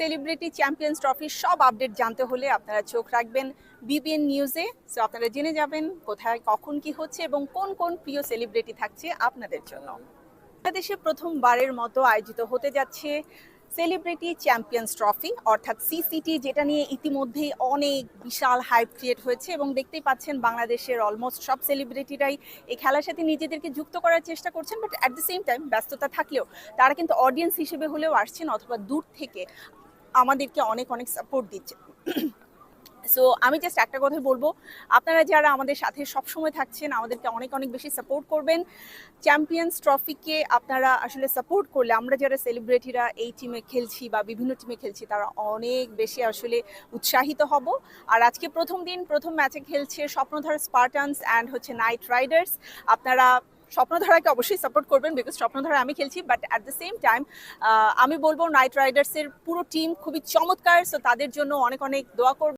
Celebrity champions ট্রফির সব update জানতে হলে আপনারা চোখ রাখবেন বিবিএন নিউজে সো আপনারা জেনে যাবেন কোথায়, কখন কি হচ্ছে এবং কোন কোন প্রিয় সেলিব্রিটি থাকছে আপনাদের জন্য। বাংলাদেশে প্রথমবারের মতো আয়োজিত হতে যাচ্ছে সেলিব্রিটি চ্যাম্পিয়ন্স ট্রফি অর্থাৎ সিসিটি যেটা নিয়ে ইতিমধ্যেই অনেক বিশাল হাইপ ক্রিয়েট হয়েছে এবং দেখতেই পাচ্ছেন বাংলাদেশের অলমোস্ট সব সেলিব্রিটিরাই এই খেলার সাথে নিজেদেরকে যুক্ত করার চেষ্টা করছেন but at the same time ব্যস্ততা থাকলেও তারা কিন্তু অডিয়েন্স হিসেবে হলেও আসছেন অথবা দূর থেকে আমাদেরকে অনেক অনেক সাপোর্ট দিচ্ছে সো আমি জাস্ট একটা কথাই বলব। আপনারা যারা আমাদের সাথে সবসময় থাকছেন, আমাদেরকে অনেক অনেক বেশি সাপোর্ট করবেন। চ্যাম্পিয়ন্স ট্রফিকে আপনারা আসলে সাপোর্ট করলে, আমরা যারা সেলিব্রিটিরা এই টিমে খেলছি বা বিভিন্ন টিমে খেলছি, তারা অনেক বেশি আসলে উৎসাহিত হব। আর আজকে প্রথম দিন, প্রথম ম্যাচে খেলছে স্বপ্নধারা স্পার্টানস অ্যান্ড হচ্ছে নাইট রাইডার্স আপনারা স্বপ্নধারাকে অবশ্যই সাপোর্ট করবেন বিকজ স্বপ্নধারা আমি খেলছি but at the same time আমি বলব নাইট রাইডার্সের পুরো টিম খুবই চমৎকার। সো তাদের জন্য অনেক অনেক দোয়া করবেন